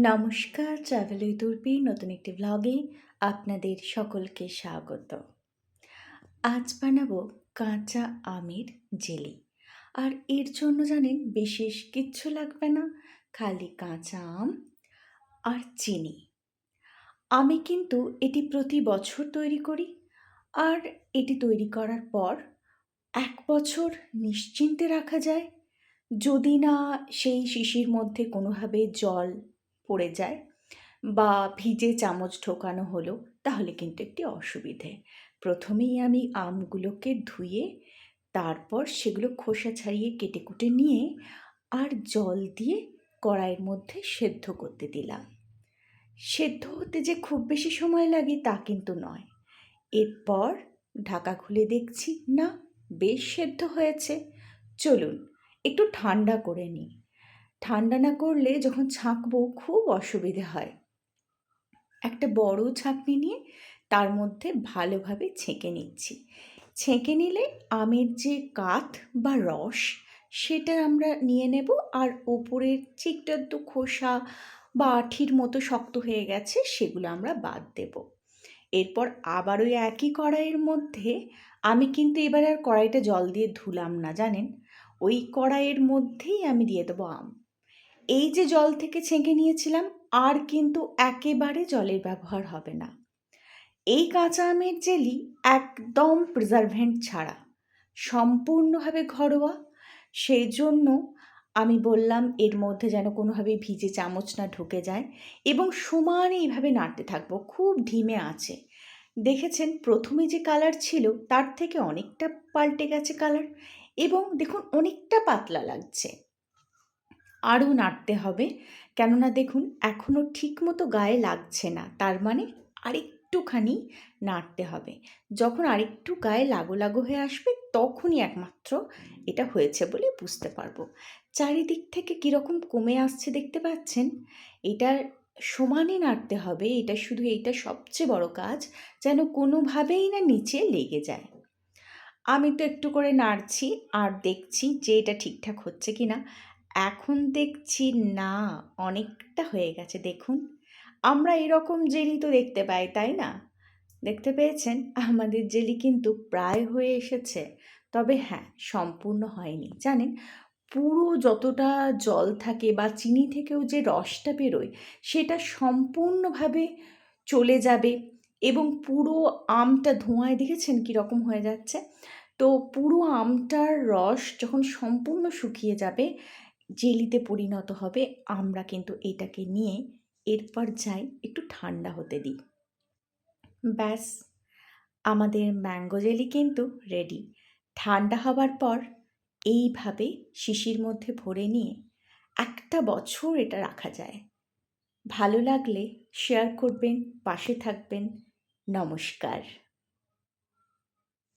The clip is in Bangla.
নমস্কার ট্রাভেল উইথ উর্পি নতুন একটি ব্লগে আপনাদের সকলকে স্বাগত। আজ বানাবো কাঁচা আমের জেলি। আর এর জন্য জানেন, বিশেষ কিচ্ছু লাগবে না, খালি কাঁচা আম আর চিনি। আমি কিন্তু এটি প্রতি বছর তৈরি করি আর এটি তৈরি করার পর এক বছর নিশ্চিন্তে রাখা যায়। যদি না সেই শিশির মধ্যে কোনোভাবে জল পড়ে যায় বা ভিজে চামচ ঢোকানো হলো, তাহলে কিন্তু একটি অসুবিধে। প্রথমেই আমি আমগুলোকে ধুয়ে, তারপর সেগুলো খোসা ছাড়িয়ে কেটে কুটে নিয়ে আর জল দিয়ে কড়াইয়ের মধ্যে সেদ্ধ করতে দিলাম। সেদ্ধ হতে যে খুব বেশি সময় লাগে তা কিন্তু নয়। এরপর ঢাকা খুলে দেখছি, না, বেশ সেদ্ধ হয়েছে। চলুন, একটু ঠান্ডা করে নিই। ঠান্ডা না করলে যখন ছাঁকবো খুব অসুবিধে হয়। একটা বড় ছাঁকনি নিয়ে তার মধ্যে ভালোভাবে ছেঁকে নিচ্ছি। ছেঁকে নিলে আমের যে কাঠ বা রস সেটা আমরা নিয়ে নেব আর ওপরের চিকটা তো খোসা বা আঠির মতো শক্ত হয়ে গেছে সেগুলো আমরা বাদ দেব। এরপর আবার ওই একই কড়াইয়ের মধ্যে আমি কিন্তু এবার আর কড়াইটা জল দিয়ে ধুলাম না, জানেন? ওই কড়াইয়ের মধ্যেই আমি দিয়ে দেবো আম। এই যে জল থেকে ছেঁকে নিয়েছিলাম, আর কিন্তু একেবারে জলের ব্যবহার হবে না। এই কাঁচা আমের জেলি একদম প্রিজারভেন্ট ছাড়া, সম্পূর্ণভাবে ঘরোয়া। সেই জন্য আমি বললাম এর মধ্যে যেন কোনোভাবে ভিজে চামচ না ঢুকে যায় এবং সমানে এইভাবে নাড়তে থাকব, খুব ধিমে আছে। দেখেছেন, প্রথমে যে কালার ছিল, তার থেকে অনেকটা পাল্টে গেছে কালার এবং দেখুন, অনেকটা পাতলা লাগছে। আরও নাড়তে হবে। কেননা দেখুন, এখনও ঠিকমতো গায়ে লাগছে না। তার মানে আরেকটুখানি নাড়তে হবে। যখন আরেকটু গায়ে লাগো লাগো হয়ে আসবে, তখনই একমাত্র এটা হয়েছে বলে বুঝতে পারব। চারিদিক থেকে কীরকম কমে আসছে দেখতে পাচ্ছেন? এটা সমানে নাড়তে হবে। এটা শুধু এইটা সবচেয়ে বড় কাজ, যেন কোনোভাবেই না নিচে লেগে যায়। আমি তো একটু করে নাড়ছি আর দেখছি যে এটা ঠিকঠাক হচ্ছে কি না এখন দেখছি না, অনেকটা হয়ে গেছে। দেখুন, আমরা এরকম জেলি তো দেখতে পাই, তাই না? দেখতে পেয়েছেন? আমাদের জেলি কিন্তু প্রায় হয়ে এসেছে। তবে হ্যাঁ সম্পূর্ণ হয়নি। জানেন, পুরো যতটা জল থাকে বা চিনি থেকেও যে রসটা বেরোয়, সেটা সম্পূর্ণভাবে চলে যাবে এবং পুরো আমটা ধোঁয়ায় দেখেছেন কীরকম হয়ে যাচ্ছে? তো পুরো আমটার রস যখন সম্পূর্ণ শুকিয়ে যাবে জেলিতে পরিণত হবে, আমরা কিন্তু এটাকে নিয়ে এরপর যাই একটু ঠান্ডা হতে দিই। ব্যাস, আমাদের ম্যাঙ্গো জেলি কিন্তু রেডি ঠান্ডা হবার পর এইভাবে শিশির মধ্যে ভরে নিয়ে একটা বছর এটা রাখা যায়। ভালো লাগলে শেয়ার করবেন, পাশে থাকবেন। নমস্কার।